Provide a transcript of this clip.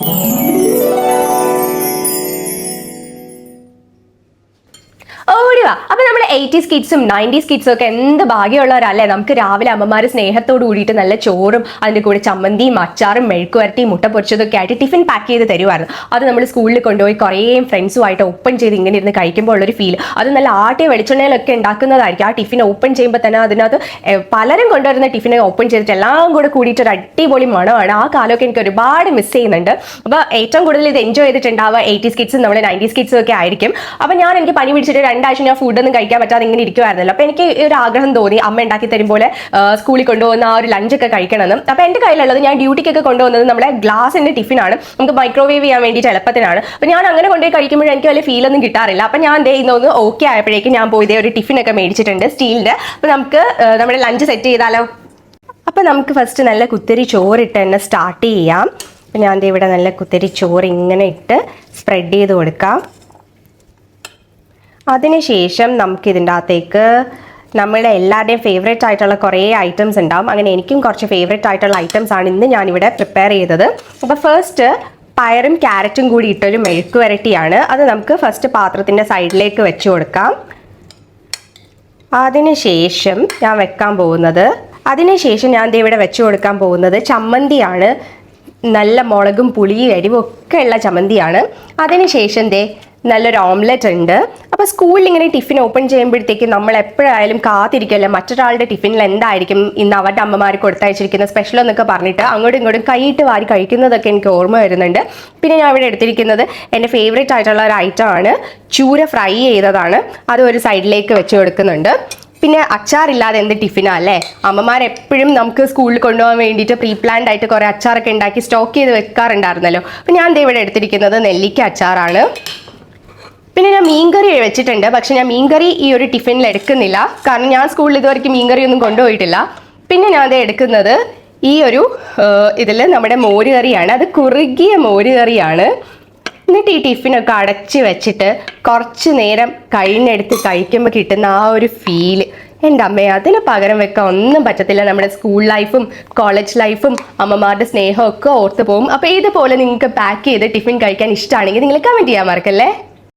Oh. ഓടിവാ അപ്പൊ നമ്മൾ eighties കിഡ്സും nineties കിഡ്സും ഒക്കെ എന്ത് ഭാഗ്യമുള്ളവരല്ലേ? നമുക്ക് രാവിലെ അമ്മമാർ സ്നേഹത്തോട് കൂടിയിട്ട് നല്ല ചോറും അതിന്റെ കൂടെ ചമ്മന്തിയും അച്ചാറും മെഴുക്കുവരട്ടിയും മുട്ട പൊരിച്ചതൊക്കെ ആയിട്ട് ടിഫിൻ പാക്ക് ചെയ്ത് തരുമായിരുന്നു അത് നമ്മൾ സ്കൂളിൽ കൊണ്ടുപോയി കുറേ ഫ്രണ്ട്സുമായിട്ട് ഓപ്പൺ ചെയ്ത് ഇങ്ങനെ ഇരുന്ന് കഴിക്കുമ്പോൾ ഉള്ളൊരു ഫീൽ അത് നല്ല ആട്ടിയ വെളിച്ചെണ്ണയിലൊക്കെ ഉണ്ടാക്കുന്നതായിരിക്കും. ആ ടിഫിൻ ഓപ്പൺ ചെയ്യുമ്പോൾ തന്നെ അതിനകത്ത് പലരും കൊണ്ടുവരുന്ന ടിഫിനെ ഓപ്പൺ ചെയ്തിട്ട് എല്ലാം കൂടെ കൂടിയിട്ട് ഒരു അടിപൊളി മണമാണ്. ആ കാലമൊക്കെ എനിക്ക് ഒരുപാട് മിസ് ചെയ്യുന്നുണ്ട്. അപ്പോൾ ഏറ്റവും കൂടുതൽ ഇത് എൻജോയ് ചെയ്തിട്ടുണ്ടാവുക എയ്റ്റീസ് കിഡ്സും നമ്മൾ നയന്റീസ് കിഡ്സും ഒക്കെ ആയിരിക്കും. അപ്പോൾ ഞാൻ എനിക്ക് പനി പിടിച്ചിട്ട് രണ്ടാഴ്ച ഞാൻ ഫുഡൊന്നും കഴിക്കാൻ പറ്റാതെ ഇങ്ങനെ ഇരിക്കുമായിരുന്നല്ലോ അപ്പോൾ എനിക്ക് ഒരു ആഗ്രഹം തോന്നി അമ്മ ഉണ്ടാക്കി തരും പോലെ സ്കൂളിൽ കൊണ്ടുപോകുന്ന ആ ഒരു ലഞ്ചൊക്കെ കഴിക്കണമെന്ന്. അപ്പോൾ എന്റെ കയ്യിലുള്ളത് ഞാൻ ഡ്യൂട്ടിക്കൊക്കെ കൊണ്ടുവന്നത് നമ്മുടെ ഗ്ലാസിന്റെ ടിഫിനാണ് നമുക്ക് മൈക്രോവേവ് ചെയ്യാൻ വേണ്ടി എളുപ്പത്തിനാണ്. അപ്പോൾ ഞാൻ അങ്ങനെ കൊണ്ടുപോയി കഴിക്കുമ്പോൾ എനിക്ക് വലിയ ഫീലൊന്നും കിട്ടാറില്ല. അപ്പോൾ ഞാൻ ദേ ഇന്നൊന്ന് ഓക്കെ ആയപ്പോഴേക്കും ഞാൻ പോയി ദേ ഒരു ടിഫിനൊക്കെ മേടിച്ചിട്ടുണ്ട് സ്റ്റീലിന്റെ അപ്പോൾ നമുക്ക് നമ്മുടെ ലഞ്ച് സെറ്റ് ചെയ്താലോ? അപ്പോൾ നമുക്ക് ഫസ്റ്റ് നല്ല കുത്തിരി ചോറിട്ട് തന്നെ സ്റ്റാർട്ട് ചെയ്യാം. അപ്പോൾ ഞാൻ ഇവിടെ നല്ല കുത്തിരി ചോറ് ഇങ്ങനെ ഇട്ട് സ്പ്രെഡ് ചെയ്ത് കൊടുക്കാം. അതിനുശേഷം നമുക്ക് ഇതിന്റെ അകത്തേക്ക് നമ്മുടെ എല്ലാവരുടെയും ഫേവറേറ്റ് ആയിട്ടുള്ള കുറേ ഐറ്റംസ് ഉണ്ടാവും. അങ്ങനെ എനിക്കും കുറച്ച് ഫേവറേറ്റ് ആയിട്ടുള്ള ഐറ്റംസ് ആണ് ഇന്ന് ഞാനിവിടെ പ്രിപ്പയർ ചെയ്തത്. അപ്പോൾ ഫസ്റ്റ് പയറും ക്യാരറ്റും കൂടി ഇട്ടൊരു മെഴുക്ക് വരട്ടിയാണ്. അത് നമുക്ക് ഫസ്റ്റ് പാത്രത്തിന്റെ സൈഡിലേക്ക് വെച്ച് കൊടുക്കാം. അതിനുശേഷം ഞാൻ വെക്കാൻ പോകുന്നത് അതിനുശേഷം ഞാൻ ദേ ഇവിടെ വെച്ച് കൊടുക്കാൻ പോകുന്നത് ചമ്മന്തിയാണ്. നല്ല മുളകും പുളിയും എരിവും ഒക്കെ ഉള്ള ചമ്മന്തിയാണ്. അതിനുശേഷം ദേ നല്ലൊരു ഓംലെറ്റ് ഉണ്ട്. അപ്പോൾ സ്കൂളിൽ ഇങ്ങനെ ടിഫിൻ ഓപ്പൺ ചെയ്യുമ്പോഴത്തേക്കും നമ്മൾ എപ്പോഴായാലും കാത്തിരിക്കുമല്ലോ മറ്റൊരാളുടെ ടിഫിനിൽ എന്തായിരിക്കും ഇന്ന് അവരുടെ അമ്മമാർ കൊടുത്തയച്ചിരിക്കുന്ന സ്പെഷ്യൽ എന്നൊക്കെ പറഞ്ഞിട്ട് അങ്ങോട്ടും ഇങ്ങോട്ടും കൈയിട്ട് വാരി കഴിക്കുന്നതൊക്കെ എനിക്ക് ഓർമ്മ വരുന്നുണ്ട്. പിന്നെ ഞാൻ ഇവിടെ എടുത്തിരിക്കുന്നത് എന്റെ ഫേവറേറ്റ് ആയിട്ടുള്ള ഒരു ഐറ്റം ആണ് ചൂര ഫ്രൈ ചെയ്തതാണ്. അത് ഒരു സൈഡിലേക്ക് വെച്ച് കൊടുക്കുന്നുണ്ട്. പിന്നെ അച്ചാറില്ലാതെ എന്ത് ടിഫിനാ അല്ലേ? അമ്മമാർ എപ്പോഴും നമുക്ക് സ്കൂളിൽ കൊണ്ടുപോകാൻ വേണ്ടിയിട്ട് പ്രീ പ്ലാൻഡ് ആയിട്ട് കുറേ അച്ചാറൊക്കെ ഉണ്ടാക്കി സ്റ്റോക്ക് ചെയ്ത് വെക്കാറുണ്ടായിരുന്നല്ലോ. അപ്പം ഞാൻ ഇവിടെ എടുത്തിരിക്കുന്നത് നെല്ലിക്ക അച്ചാറാണ്. പിന്നെ ഞാൻ മീൻകറി വെച്ചിട്ടുണ്ട്. പക്ഷെ ഞാൻ മീൻകറി ഈ ഒരു ടിഫിനിൽ എടുക്കുന്നില്ല. കാരണം ഞാൻ സ്കൂളിൽ ഇതുവരെയ്ക്ക് മീൻകറി ഒന്നും കൊണ്ടുപോയിട്ടില്ല. പിന്നെ ഞാൻ അത് എടുക്കുന്നത് ഈ ഒരു ഇതിൽ നമ്മുടെ മോര് കറിയാണ് അത് കുറുകിയ മോര് കറിയാണ് എന്നിട്ട് ഈ ടിഫിനൊക്കെ അടച്ച് വെച്ചിട്ട് കുറച്ച് നേരം കഴിഞ്ഞെടുത്ത് കഴിക്കുമ്പോൾ കിട്ടുന്ന ആ ഒരു ഫീൽ എന്റെ അമ്മയെ അതിന് പകരം വെക്കാൻ ഒന്നും പറ്റത്തില്ല. നമ്മുടെ സ്കൂൾ ലൈഫും കോളേജ് ലൈഫും അമ്മമാരുടെ സ്നേഹമൊക്കെ ഓർത്ത് പോകും. അപ്പോൾ ഇതുപോലെ നിങ്ങൾക്ക് പാക്ക് ചെയ്ത് ടിഫിൻ കഴിക്കാൻ ഇഷ്ടമാണെങ്കിൽ നിങ്ങൾ കമന്റ് ചെയ്യാൻ മറക്കല്ലേ?